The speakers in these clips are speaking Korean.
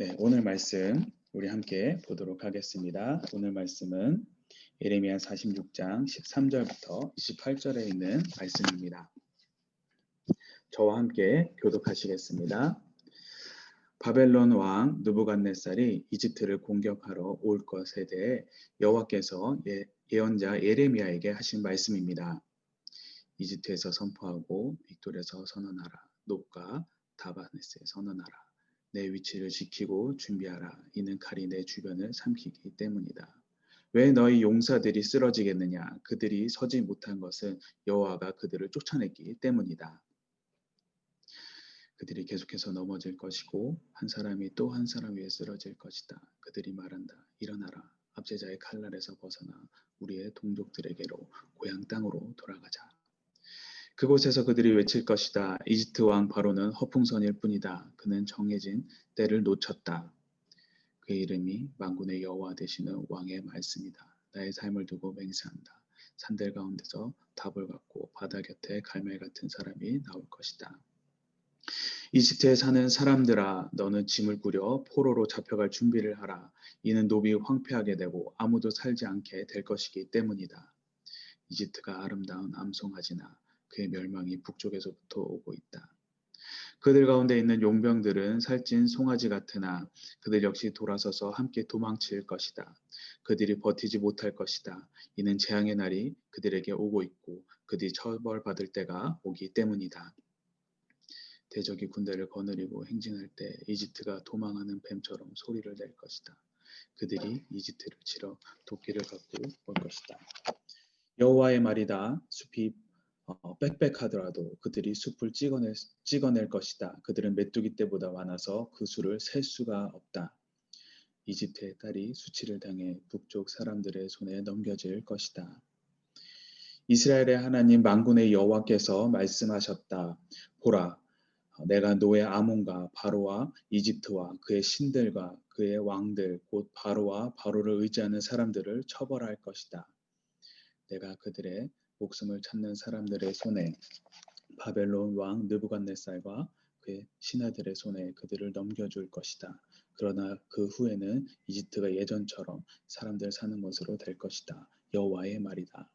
네, 오늘 말씀 우리 함께 보도록 하겠습니다. 오늘 말씀은 예레미야 46장 13절부터 28절에 있는 말씀입니다. 저와 함께 교독하시겠습니다. 바벨론 왕 느부갓네살이 이집트를 공격하러 올 것에 대해 여호와께서 예, 예언자 예레미야에게 하신 말씀입니다. 이집트에서 선포하고 빅돌에서 선언하라. 높과 다바네스에 선언하라. 내 위치를 지키고 준비하라. 이는 칼이 내 주변을 삼키기 때문이다. 왜 너희 용사들이 쓰러지겠느냐? 그들이 서지 못한 것은 여호와가 그들을 쫓아냈기 때문이다. 그들이 계속해서 넘어질 것이고 한 사람이 또 한 사람 위에 쓰러질 것이다. 그들이 말한다. 일어나라. 압제자의 칼날에서 벗어나 우리의 동족들에게로 고향 땅으로 돌아가자. 그곳에서 그들이 외칠 것이다. 이집트 왕 바로는 허풍선일 뿐이다. 그는 정해진 때를 놓쳤다. 그의 이름이 만군의 여호와 되시는 왕의 말씀이다. 나의 삶을 두고 맹세한다. 산들 가운데서 답을 갖고 바다 곁에 갈멜 같은 사람이 나올 것이다. 이집트에 사는 사람들아 너는 짐을 꾸려 포로로 잡혀갈 준비를 하라. 이는 노비 황폐하게 되고 아무도 살지 않게 될 것이기 때문이다. 이집트가 아름다운 암송아지나 그의 멸망이 북쪽에서부터 오고 있다. 그들 가운데 있는 용병들은 살찐 송아지 같으나 그들 역시 돌아서서 함께 도망칠 것이다. 그들이 버티지 못할 것이다. 이는 재앙의 날이 그들에게 오고 있고 그들이 처벌받을 때가 오기 때문이다. 대적이 군대를 거느리고 행진할 때 이집트가 도망하는 뱀처럼 소리를 낼 것이다. 그들이 이집트를 치러 도끼를 갖고 올 것이다. 여호와의 말이다. 숲이 어, 빽빽하더라도 그들이 숲을 찍어낼, 찍어낼 것이다. 그들은 메뚜기 때보다 많아서 그 수를 셀 수가 없다. 이집트의 딸이 수치를 당해 북쪽 사람들의 손에 넘겨질 것이다. 이스라엘의 하나님 만군의 여호와께서 말씀하셨다. 보라, 내가 노예 아몬과 바로와 이집트와 그의 신들과 그의 왕들 곧 바로와 바로를 의지하는 사람들을 처벌할 것이다. 내가 그들의 목숨을 찾는 사람들의 손에 바벨론 왕 느부갓네살과 그의 신하들의 손에 그들을 넘겨줄 것이다. 그러나 그 후에는 이집트가 예전처럼 사람들 사는 것으로 될 것이다. 여호와의 말이다.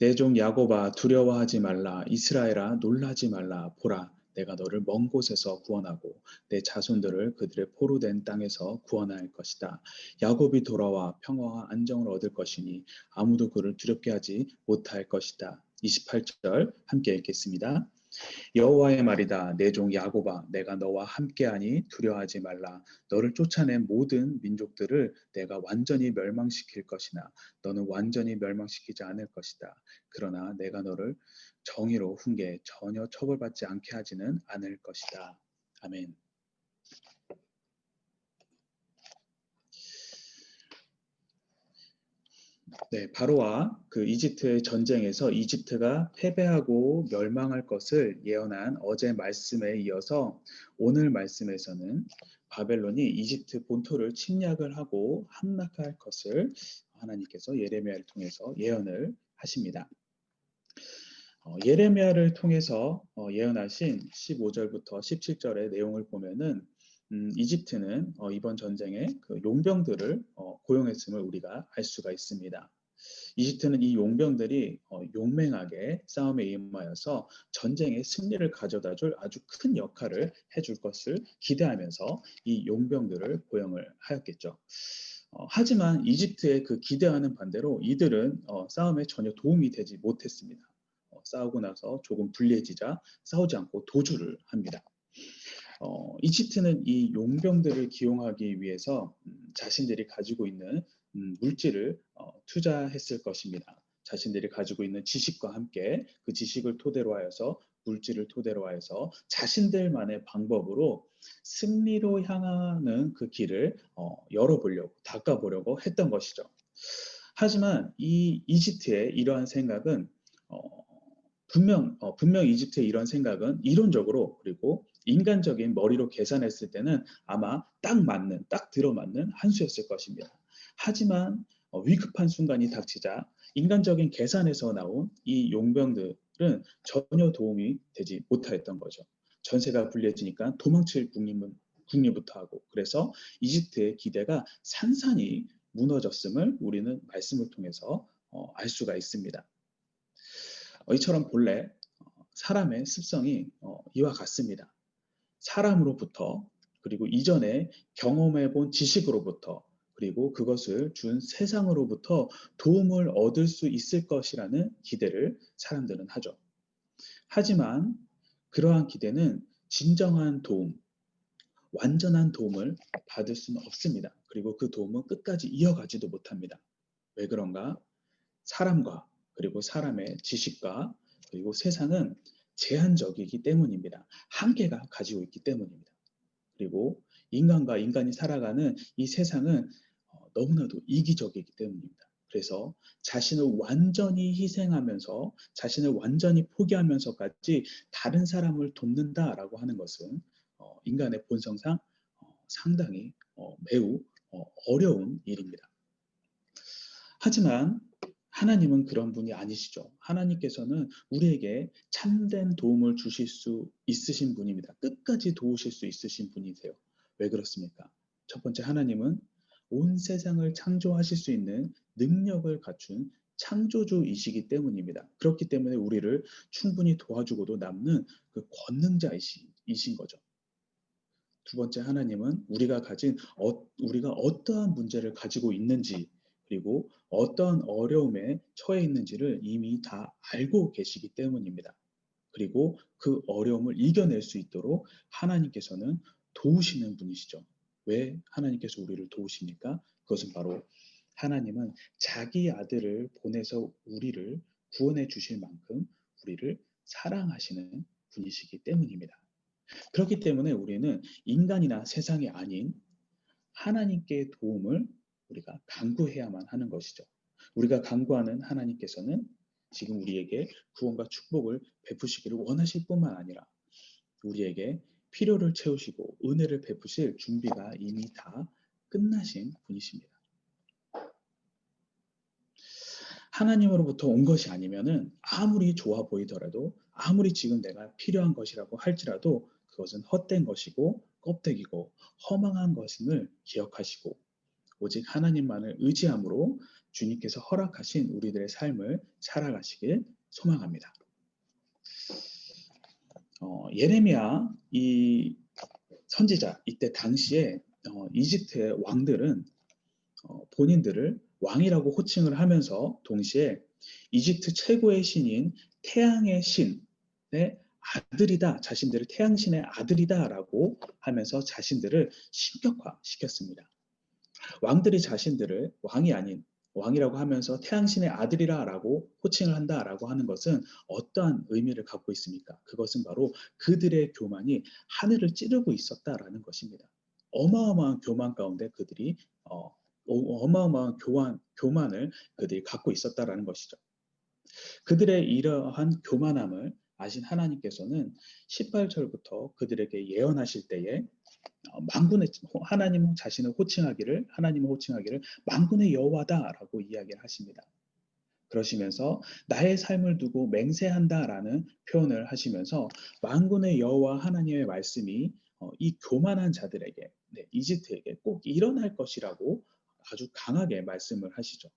내 종 야고바 두려워하지 말라 이스라엘아 놀라지 말라 보라 내가 너를 먼 곳에서 구원하고 내 자손들을 그들의 포로 된 땅에서 구원할 것이다. 야곱이 돌아와 평화와 안정을 얻을 것이니 아무도 그를 두렵게 하지 못할 것이다. 28절 함께 읽겠습니다. 여호와의 말이다 내 종 야곱아 내가 너와 함께하니 두려워하지 말라 너를 쫓아낸 모든 민족들을 내가 완전히 멸망시킬 것이나 너는 완전히 멸망시키지 않을 것이다 그러나 내가 너를 정의로 훈계 전혀 처벌받지 않게 하지는 않을 것이다 아멘 네, 바로와 그 이집트의 전쟁에서 이집트가 패배하고 멸망할 것을 예언한 어제 말씀에 이어서 오늘 말씀에서는 바벨론이 이집트 본토를 침략을 하고 함락할 것을 하나님께서 예레미야를 통해서 예언을 하십니다. 어, 예레미야를 통해서 어, 예언하신 15절부터 17절의 내용을 보면은 음, 이집트는 어, 이번 전쟁에 그 용병들을 어, 고용했음을 우리가 알 수가 있습니다. 이집트는 이 용병들이 어, 용맹하게 싸움에 임하여서 전쟁의 승리를 가져다 줄 아주 큰 역할을 해줄 것을 기대하면서 이 용병들을 고용을 하였겠죠. 어, 하지만 이집트의 그 기대하는 반대로 이들은 어, 싸움에 전혀 도움이 되지 못했습니다. 어, 싸우고 나서 조금 불리해지자 싸우지 않고 도주를 합니다. 어, 이집트는 이 용병들을 기용하기 위해서 음, 자신들이 가지고 있는 음, 물질을 어, 투자했을 것입니다. 자신들이 가지고 있는 지식과 함께 그 지식을 토대로 하여서 물질을 토대로 하여서 자신들만의 방법으로 승리로 향하는 그 길을 어, 열어보려고 닦아보려고 했던 것이죠. 하지만 이 이집트의 이러한 생각은 어, 분명 어, 분명 이집트의 이런 생각은 이론적으로 그리고 인간적인 머리로 계산했을 때는 아마 딱 맞는, 딱 들어맞는 한 수였을 것입니다. 하지만 어, 위급한 순간이 닥치자 인간적인 계산에서 나온 이 용병들은 전혀 도움이 되지 못하였던 거죠. 전세가 불리해지니까 도망칠 국민은 국리부터 하고 그래서 이집트의 기대가 산산이 무너졌음을 우리는 말씀을 통해서 어, 알 수가 있습니다. 어, 이처럼 본래 어, 사람의 습성이 어, 이와 같습니다. 사람으로부터 그리고 이전에 경험해 본 지식으로부터 그리고 그것을 준 세상으로부터 도움을 얻을 수 있을 것이라는 기대를 사람들은 하죠. 하지만 그러한 기대는 진정한 도움, 완전한 도움을 받을 수는 없습니다. 그리고 그 도움은 끝까지 이어가지도 못합니다. 왜 그런가? 사람과 그리고 사람의 지식과 그리고 세상은 제한적이기 때문입니다. 한계가 가지고 있기 때문입니다. 그리고 인간과 인간이 살아가는 이 세상은 어, 너무나도 이기적이기 때문입니다. 그래서 자신을 완전히 희생하면서 자신을 완전히 포기하면서까지 다른 사람을 돕는다라고 하는 것은 어, 인간의 본성상 어, 상당히 매우 어려운 일입니다. 하지만 하나님은 그런 분이 아니시죠. 하나님께서는 우리에게 참된 도움을 주실 수 있으신 분입니다. 끝까지 도우실 수 있으신 분이세요. 왜 그렇습니까? 첫 번째 하나님은 온 세상을 창조하실 수 있는 능력을 갖춘 창조주이시기 때문입니다. 그렇기 때문에 우리를 충분히 도와주고도 남는 그 권능자이신 거죠. 두 번째 하나님은 우리가 가진 어, 우리가 어떠한 문제를 가지고 있는지 그리고 어떤 어려움에 처해 있는지를 이미 다 알고 계시기 때문입니다. 그리고 그 어려움을 이겨낼 수 있도록 하나님께서는 도우시는 분이시죠. 왜 하나님께서 우리를 도우십니까? 그것은 바로 하나님은 자기 아들을 보내서 우리를 구원해 주실 만큼 우리를 사랑하시는 분이시기 때문입니다. 그렇기 때문에 우리는 인간이나 세상이 아닌 하나님께 도움을 우리가 강구해야만 하는 것이죠. 우리가 강구하는 하나님께서는 지금 우리에게 구원과 축복을 베푸시기를 원하실 뿐만 아니라 우리에게 필요를 채우시고 은혜를 베푸실 준비가 이미 다 끝나신 분이십니다. 하나님으로부터 온 것이 아니면은 아무리 좋아 보이더라도 아무리 지금 내가 필요한 것이라고 할지라도 그것은 헛된 것이고 껍데기고 허망한 것임을 기억하시고 오직 하나님만을 의지함으로 주님께서 허락하신 우리들의 삶을 살아가시길 소망합니다. 어, 예레미야 이 선지자 이때 당시에 어, 이집트의 왕들은 어, 본인들을 왕이라고 호칭을 하면서 동시에 이집트 최고의 신인 태양의 신의 아들이다 자신들을 태양신의 아들이다라고 하면서 자신들을 신격화시켰습니다. 왕들이 자신들을 왕이 아닌 왕이라고 하면서 태양신의 아들이라라고 호칭을 한다라고 하는 것은 어떠한 의미를 갖고 있습니까? 그것은 바로 그들의 교만이 하늘을 찌르고 있었다라는 것입니다. 어마어마한 교만 가운데 그들이 어, 어마어마한 교환, 교만을 그들이 갖고 있었다라는 것이죠. 그들의 이러한 교만함을 아신 하나님께서는 18절부터 그들에게 예언하실 때에 어, 만군의 하나님 자신을 호칭하기를 하나님을 호칭하기를 만군의 여호와다라고 이야기를 하십니다. 그러시면서 나의 삶을 두고 맹세한다라는 표현을 하시면서 만군의 여호와 하나님의 말씀이 어, 이 교만한 자들에게 네, 이집트에게 꼭 일어날 것이라고 아주 강하게 말씀을 하시죠.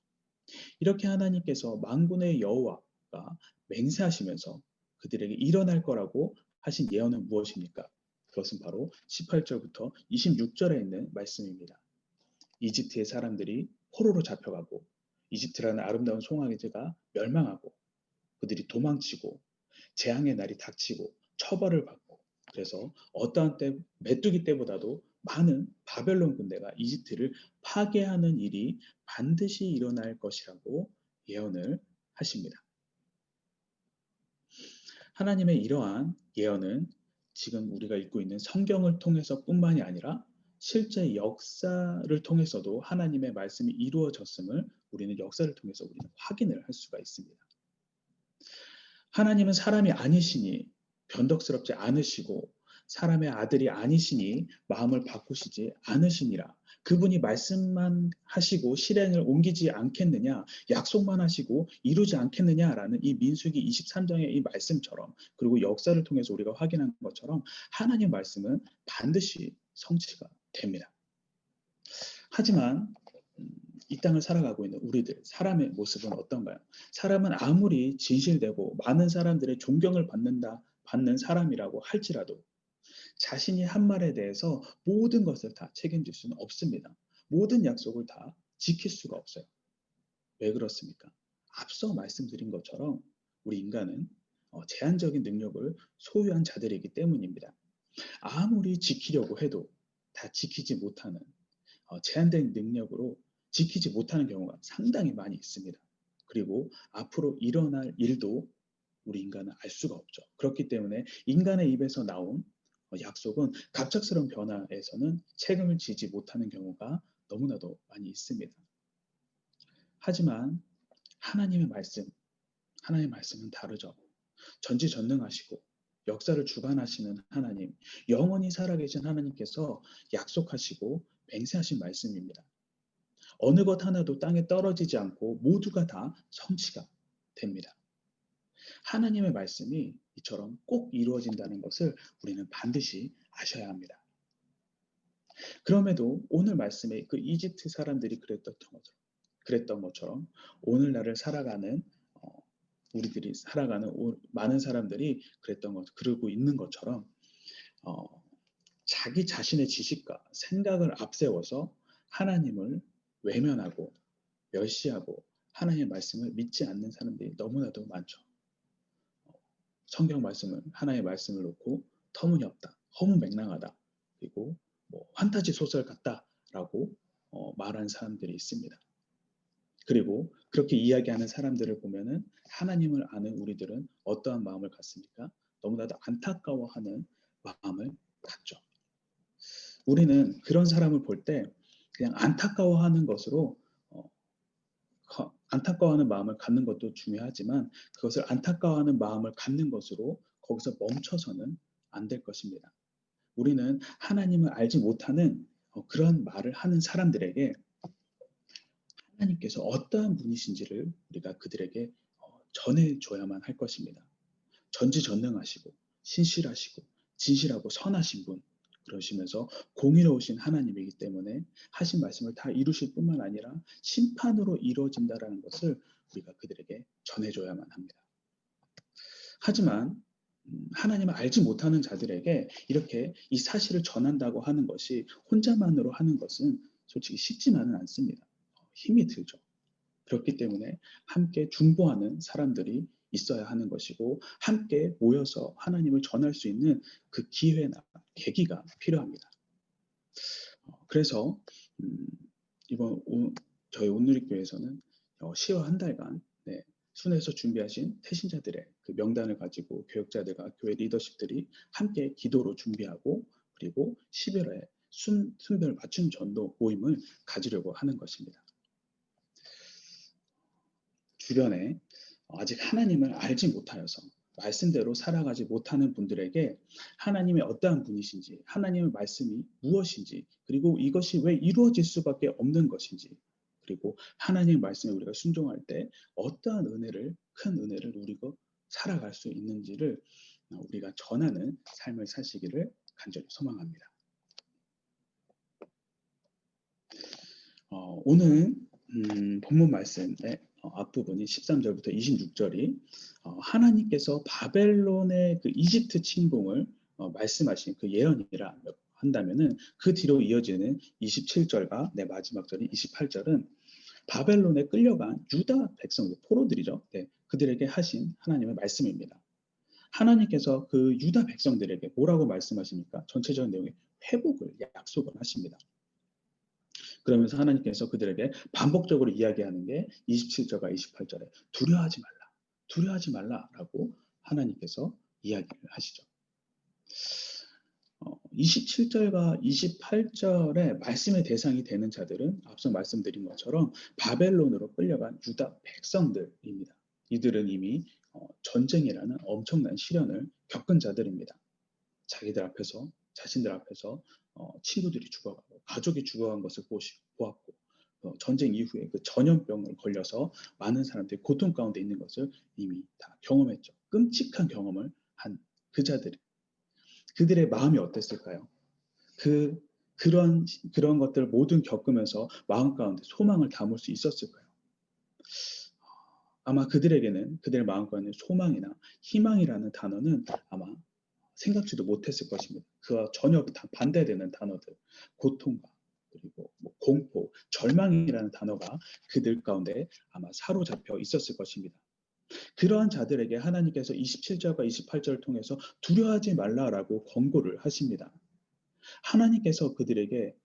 이렇게 하나님께서 만군의 여호와가 맹세하시면서 그들에게 일어날 거라고 하신 예언은 무엇입니까? 그것은 바로 18절부터 26절에 있는 말씀입니다. 이집트의 사람들이 포로로 잡혀가고 이집트라는 아름다운 송아지가 멸망하고 그들이 도망치고 재앙의 날이 닥치고 처벌을 받고 그래서 어떠한 때 메뚜기 때보다도 많은 바벨론 군대가 이집트를 파괴하는 일이 반드시 일어날 것이라고 예언을 하십니다. 하나님의 이러한 예언은 지금 우리가 읽고 있는 성경을 통해서 뿐만이 아니라 실제 역사를 통해서도 하나님의 말씀이 이루어졌음을 우리는 역사를 통해서 우리는 확인을 할 수가 있습니다. 하나님은 사람이 아니시니 변덕스럽지 않으시고 사람의 아들이 아니시니 마음을 바꾸시지 않으시니라. 그분이 말씀만 하시고 실행을 옮기지 않겠느냐, 약속만 하시고 이루지 않겠느냐라는 이 민수기 23장의 이 말씀처럼 그리고 역사를 통해서 우리가 확인한 것처럼 하나님 말씀은 반드시 성취가 됩니다. 하지만 음, 이 땅을 살아가고 있는 우리들 사람의 모습은 어떤가요? 사람은 아무리 진실되고 많은 사람들의 존경을 받는다 받는 사람이라고 할지라도 자신이 한 말에 대해서 모든 것을 다 책임질 수는 없습니다. 모든 약속을 다 지킬 수가 없어요. 왜 그렇습니까? 앞서 말씀드린 것처럼 우리 인간은 어, 제한적인 능력을 소유한 자들이기 때문입니다. 아무리 지키려고 해도 다 지키지 못하는 어, 제한된 능력으로 지키지 못하는 경우가 상당히 많이 있습니다. 그리고 앞으로 일어날 일도 우리 인간은 알 수가 없죠. 그렇기 때문에 인간의 입에서 나온 어, 약속은 갑작스러운 변화에서는 책임을 지지 못하는 경우가 너무나도 많이 있습니다. 하지만 하나님의 말씀, 하나님의 말씀은 다르죠. 전지전능하시고 역사를 주관하시는 하나님, 영원히 살아계신 하나님께서 약속하시고 맹세하신 말씀입니다. 어느 것 하나도 땅에 떨어지지 않고 모두가 다 성취가 됩니다. 하나님의 말씀이 이처럼 꼭 이루어진다는 것을 우리는 반드시 아셔야 합니다. 그럼에도 오늘 말씀에 그 이집트 사람들이 그랬던 것처럼, 그랬던 것처럼 오늘날을 살아가는 어, 우리들이 살아가는 많은 사람들이 그랬던 것, 그러고 있는 것처럼 어, 자기 자신의 지식과 생각을 앞세워서 하나님을 외면하고 멸시하고 하나님의 말씀을 믿지 않는 사람들이 너무나도 많죠. 성경 말씀은 하나의 말씀을 놓고 터무니없다, 허무맹랑하다, 그리고 뭐 환타지 소설 같다라고 어, 말하는 사람들이 있습니다. 그리고 그렇게 이야기하는 사람들을 보면은 하나님을 아는 우리들은 어떠한 마음을 갖습니까? 너무나도 안타까워하는 마음을 갖죠. 우리는 그런 사람을 볼 때 그냥 안타까워하는 것으로 어, 안타까워하는 마음을 갖는 것도 중요하지만 그것을 안타까워하는 마음을 갖는 것으로 거기서 멈춰서는 안 될 것입니다. 우리는 하나님을 알지 못하는 어, 그런 말을 하는 사람들에게 하나님께서 어떠한 분이신지를 우리가 그들에게 어, 전해줘야만 할 것입니다. 전지전능하시고 신실하시고 진실하고 선하신 분 그러시면서 공의로우신 하나님이기 때문에 하신 말씀을 다 이루실 뿐만 아니라 심판으로 이루어진다라는 것을 우리가 그들에게 전해줘야만 합니다. 하지만 음, 하나님을 알지 못하는 자들에게 이렇게 이 사실을 전한다고 하는 것이 혼자만으로 하는 것은 솔직히 쉽지만은 않습니다. 힘이 들죠. 그렇기 때문에 함께 중보하는 사람들이 있어야 하는 것이고 함께 모여서 하나님을 전할 수 있는 그 기회나 계기가 필요합니다. 어, 그래서 음, 이번 오, 저희 온누리교회에서는 10월 어, 한 달간 네, 순회에서 준비하신 태신자들의 그 명단을 가지고 교역자들과 교회 리더십들이 함께 기도로 준비하고 그리고 11월에 순, 순별 맞춤 전도 모임을 가지려고 하는 것입니다. 주변에 아직 하나님을 알지 못하여서 말씀대로 살아가지 못하는 분들에게 하나님의 어떠한 분이신지, 하나님의 말씀이 무엇인지, 그리고 이것이 왜 이루어질 수밖에 없는 것인지, 그리고 하나님의 말씀에 우리가 순종할 때 어떠한 은혜를, 큰 은혜를 누리고 살아갈 수 있는지를 우리가 전하는 삶을 사시기를 간절히 소망합니다. 어, 오늘 음, 본문 말씀에 어, 앞부분이 13절부터 26절이 어, 하나님께서 바벨론의 그 이집트 침공을 어, 말씀하신 그 예언이라 한다면은 그 뒤로 이어지는 27절과 내 마지막 절인 28절은 바벨론에 끌려간 유다 백성들 포로들이죠. 네, 그들에게 하신 하나님의 말씀입니다. 하나님께서 그 유다 백성들에게 뭐라고 말씀하십니까? 전체적인 내용에 회복을 약속을 하십니다. 그러면서 하나님께서 그들에게 반복적으로 이야기하는 게 27절과 28절에 두려워하지 말라. 두려워하지 말라라고 하나님께서 이야기를 하시죠. 어, 27절과 28절의 말씀의 대상이 되는 자들은 앞서 말씀드린 것처럼 바벨론으로 끌려간 유다 백성들입니다. 이들은 이미 어, 전쟁이라는 엄청난 시련을 겪은 자들입니다. 자기들 앞에서 자신들 앞에서 어, 친구들이 죽어가고 가족이 죽어간 것을 보시, 보았고 어, 전쟁 이후에 그 전염병을 걸려서 많은 사람들이 고통 가운데 있는 것을 이미 다 경험했죠. 끔찍한 경험을 한 그 자들이 그들의 마음이 어땠을까요? 그 그런 그런 것들 모든 겪으면서 마음 가운데 소망을 담을 수 있었을까요? 아마 그들에게는 그들의 마음 가운데 소망이나 희망이라는 단어는 아마 생각지도 못했을 것입니다. 그와 전혀 반대되는 단어들, 고통과 그리고 뭐 공포, 절망이라는 단어가 그들 가운데 아마 사로잡혀 있었을 것입니다. 그러한 자들에게 하나님께서 27절과 28절을 통해서 두려워하지 말라라고 권고를 하십니다. 하나님께서 그들에게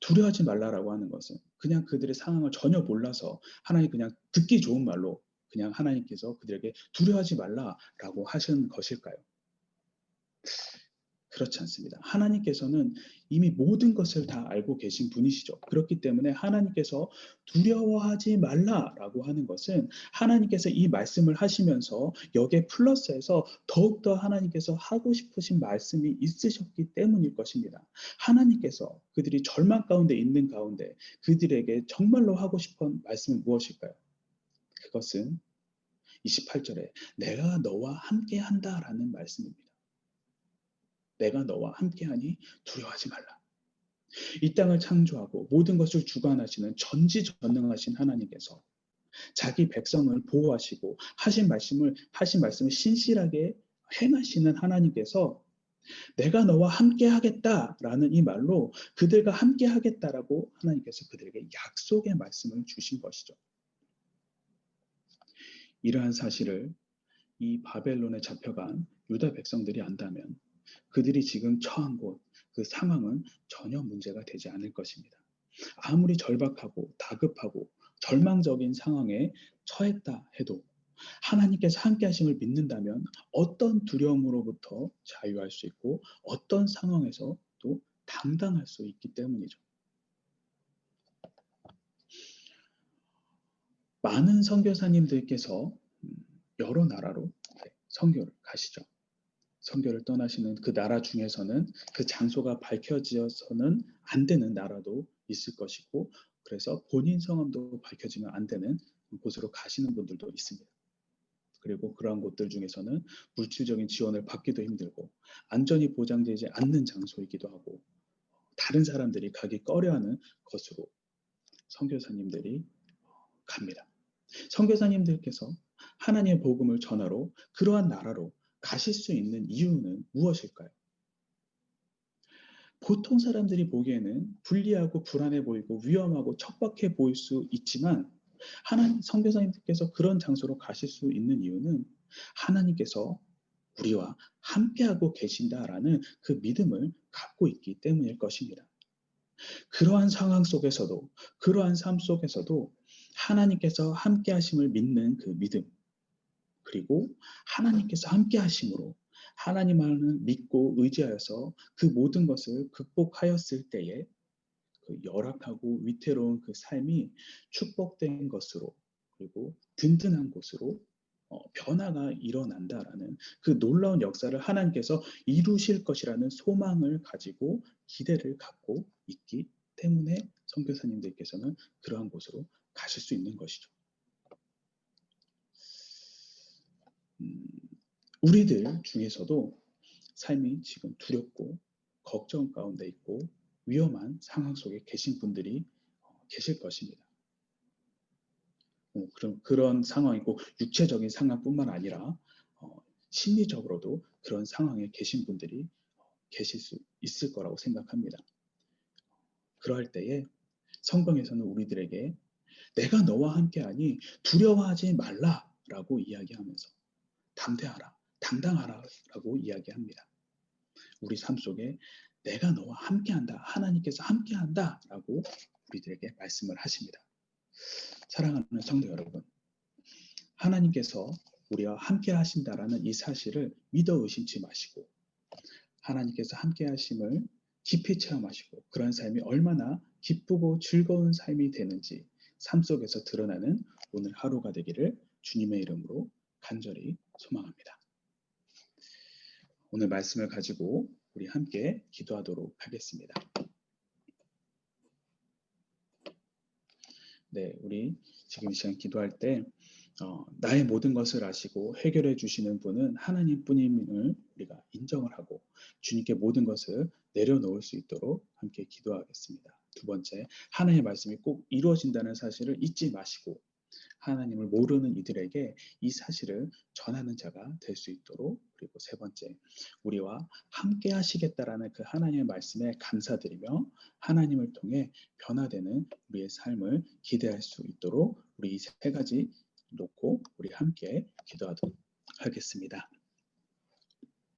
두려워하지 말라라고 하는 것은 그냥 그들의 상황을 전혀 몰라서 하나님 그냥 듣기 좋은 말로 그냥 하나님께서 그들에게 두려워하지 말라라고 하신 것일까요? 그렇지 않습니다. 하나님께서는 이미 모든 것을 다 알고 계신 분이시죠. 그렇기 때문에 하나님께서 두려워하지 말라라고 하는 것은 하나님께서 이 말씀을 하시면서 여기에 플러스해서 더욱더 하나님께서 하고 싶으신 말씀이 있으셨기 때문일 것입니다. 하나님께서 그들이 절망 가운데 있는 가운데 그들에게 정말로 하고 싶은 말씀은 무엇일까요? 그것은 28절에 내가 너와 함께 한다라는 말씀입니다. 내가 너와 함께하니 두려워하지 말라. 이 땅을 창조하고 모든 것을 주관하시는 전지전능하신 하나님께서 자기 백성을 보호하시고 하신 말씀을 하신 말씀을 신실하게 행하시는 하나님께서 내가 너와 함께 하겠다라는 이 말로 그들과 함께 하겠다라고 하나님께서 그들에게 약속의 말씀을 주신 것이죠. 이러한 사실을 이 바벨론에 잡혀간 유다 백성들이 안다면 그들이 지금 처한 곳, 그 상황은 전혀 문제가 되지 않을 것입니다. 아무리 절박하고 다급하고 절망적인 상황에 처했다 해도 하나님께서 함께 하심을 믿는다면 어떤 두려움으로부터 자유할 수 있고 어떤 상황에서 또 당당할 수 있기 때문이죠. 많은 선교사님들께서 여러 나라로 선교를 가시죠. 선교를 떠나시는 그 나라 중에서는 그 장소가 밝혀지어서는 안 되는 나라도 있을 것이고 그래서 본인 성함도 밝혀지면 안 되는 곳으로 가시는 분들도 있습니다. 그리고 그러한 곳들 중에서는 물질적인 지원을 받기도 힘들고 안전이 보장되지 않는 장소이기도 하고 다른 사람들이 가기 꺼려하는 것으로 선교사님들이 갑니다. 선교사님들께서 하나님의 복음을 전하러 그러한 나라로 가실 수 있는 이유는 무엇일까요? 보통 사람들이 보기에는 불리하고 불안해 보이고 위험하고 척박해 보일 수 있지만 하나님 선교사님들께서 그런 장소로 가실 수 있는 이유는 하나님께서 우리와 함께하고 계신다라는 그 믿음을 갖고 있기 때문일 것입니다. 그러한 상황 속에서도 그러한 삶 속에서도 하나님께서 함께 하심을 믿는 그 믿음 그리고 하나님께서 함께 하심으로 하나님만을 믿고 의지하여서 그 모든 것을 극복하였을 때에 그 열악하고 위태로운 그 삶이 축복된 것으로 그리고 든든한 곳으로 어, 변화가 일어난다라는 그 놀라운 역사를 하나님께서 이루실 것이라는 소망을 가지고 기대를 갖고 있기 때문에 선교사님들께서는 그러한 곳으로 가실 수 있는 것이죠. 우리들 중에서도 삶이 지금 두렵고 걱정 가운데 있고 위험한 상황 속에 계신 분들이 어, 계실 것입니다. 어, 그런 그런 상황이고 육체적인 상황뿐만 아니라 어, 심리적으로도 그런 상황에 계신 분들이 계실 수 있을 거라고 생각합니다. 그러할 때에 성경에서는 우리들에게 내가 너와 함께하니 두려워하지 말라라고 이야기하면서 담대하라, 당당하라라고 이야기합니다. 우리 삶 속에 내가 너와 함께한다, 하나님께서 함께한다 라고 우리들에게 말씀을 하십니다. 사랑하는 성도 여러분, 하나님께서 우리와 함께 하신다라는 이 사실을 믿어 의심치 마시고 하나님께서 함께 하심을 깊이 체험하시고 그런 삶이 얼마나 기쁘고 즐거운 삶이 되는지 삶 속에서 드러나는 오늘 하루가 되기를 주님의 이름으로 간절히 소망합니다. 오늘 말씀을 가지고 우리 함께 기도하도록 하겠습니다. 네, 우리 지금 시간 기도할 때 어, 나의 모든 것을 아시고 해결해 주시는 분은 하나님 뿐임을 우리가 인정을 하고 주님께 모든 것을 내려놓을 수 있도록 함께 기도하겠습니다. 두 번째, 하나님의 말씀이 꼭 이루어진다는 사실을 잊지 마시고 하나님을 모르는 이들에게 이 사실을 전하는 자가 될 수 있도록 그리고 세 번째 우리와 함께 하시겠다라는 그 하나님의 말씀에 감사드리며 하나님을 통해 변화되는 우리의 삶을 기대할 수 있도록 우리 이세 가지 놓고 우리 함께 기도하도록 하겠습니다.